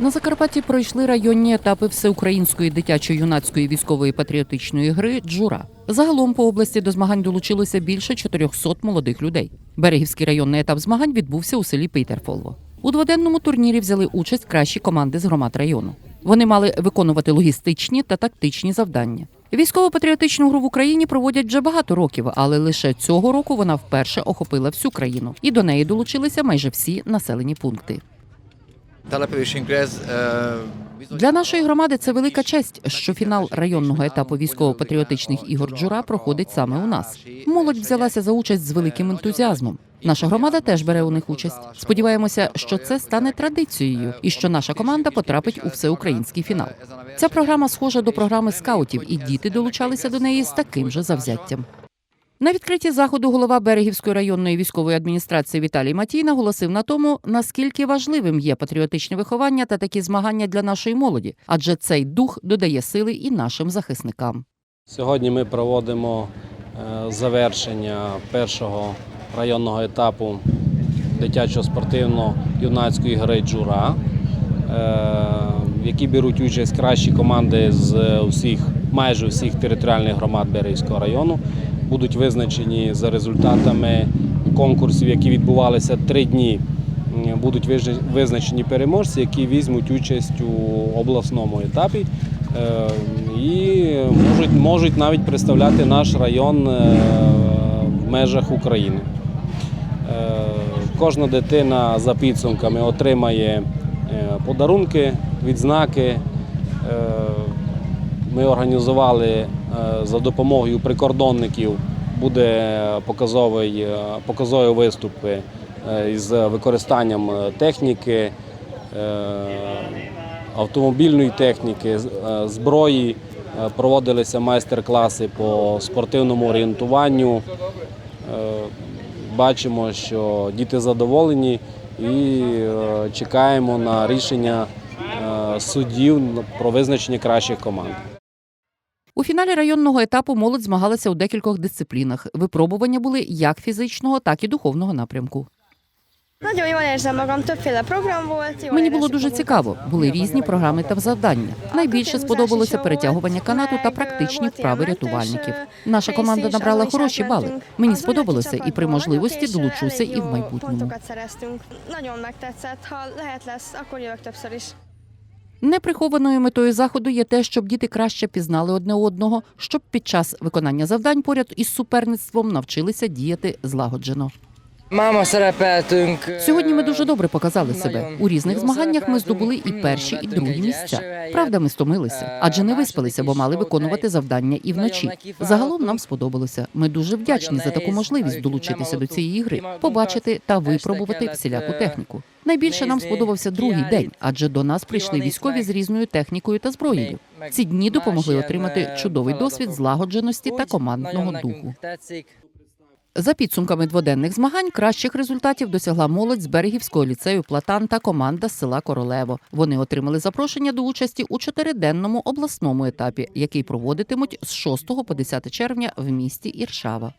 На Закарпатті пройшли районні етапи всеукраїнської дитячо-юнацької військової патріотичної гри Джура. Загалом по області до змагань долучилося більше 400 молодих людей. Берегівський районний етап змагань відбувся у селі Пейтерфолво. У дводенному турнірі взяли участь кращі команди з громад району. Вони мали виконувати логістичні та тактичні завдання. Військово-патріотичну гру в Україні проводять вже багато років, але лише цього року вона вперше охопила всю країну, і до неї долучилися майже всі населені пункти. Для нашої громади це велика честь, що фінал районного етапу військово-патріотичних ігор Джура проходить саме у нас. Молодь взялася за участь з великим ентузіазмом. Наша громада теж бере у них участь. Сподіваємося, що це стане традицією і що наша команда потрапить у всеукраїнський фінал. Ця програма схожа до програми скаутів, і діти долучалися до неї з таким же завзяттям. На відкритті заходу голова Берегівської районної військової адміністрації Віталій Матій наголосив на тому, наскільки важливим є патріотичне виховання та такі змагання для нашої молоді, адже цей дух додає сили і нашим захисникам. Сьогодні ми проводимо е, завершення першого районного етапу дитячо-спортивно-юнацької гри Джура, е, в якій беруть участь кращі команди з усіх, майже всіх територіальних громад Берегівського району. Будуть визначені за результатами конкурсів, які відбувалися три дні. Будуть визначені переможці, які візьмуть участь у обласному етапі е, і можуть, можуть навіть представляти наш район е, в межах України. Е, Кожна дитина за підсумками отримає подарунки, відзнаки. Ми організували е, за допомогою прикордонників буде показовий, е, показові виступи е, із використанням техніки, автомобільної техніки, зброї. Проводилися майстер-класи по спортивному орієнтуванню. Бачимо, що діти задоволені і чекаємо на рішення суддів про визначення кращих команд. У фіналі районного етапу молодь змагалася у декількох дисциплінах. Випробування були як фізичного, так і духовного напрямку. Мені було дуже цікаво. Були різні програми та завдання. Найбільше сподобалося перетягування канату та практичні вправи рятувальників. Наша команда набрала хороші бали. Мені сподобалося, і при можливості долучуся і в майбутньому. Неприхованою метою заходу є те, щоб діти краще пізнали одне одного, щоб під час виконання завдань поряд із суперництвом навчилися діяти злагоджено. Szerepeltünk. Сьогодні ми дуже добре показали себе. У різних змаганнях ми здобули і перші, і другі місця. Правда, ми стомилися, адже не виспалися, бо мали виконувати завдання і вночі. Загалом нам сподобалося. Ми дуже вдячні за таку можливість долучитися до цієї гри, побачити та випробувати всіляку техніку. Найбільше нам сподобався другий день, адже до нас прийшли військові з різною технікою та зброєю. Ці дні допомогли отримати чудовий досвід злагодженості та командного духу. За підсумками дводенних змагань кращих результатів досягла молодь з берегівського ліцею Платан та команда з села Королево. Вони отримали запрошення до участі у чотириденному обласному етапі, який проводитимуть з 6 по 10 червня в місті Іршава.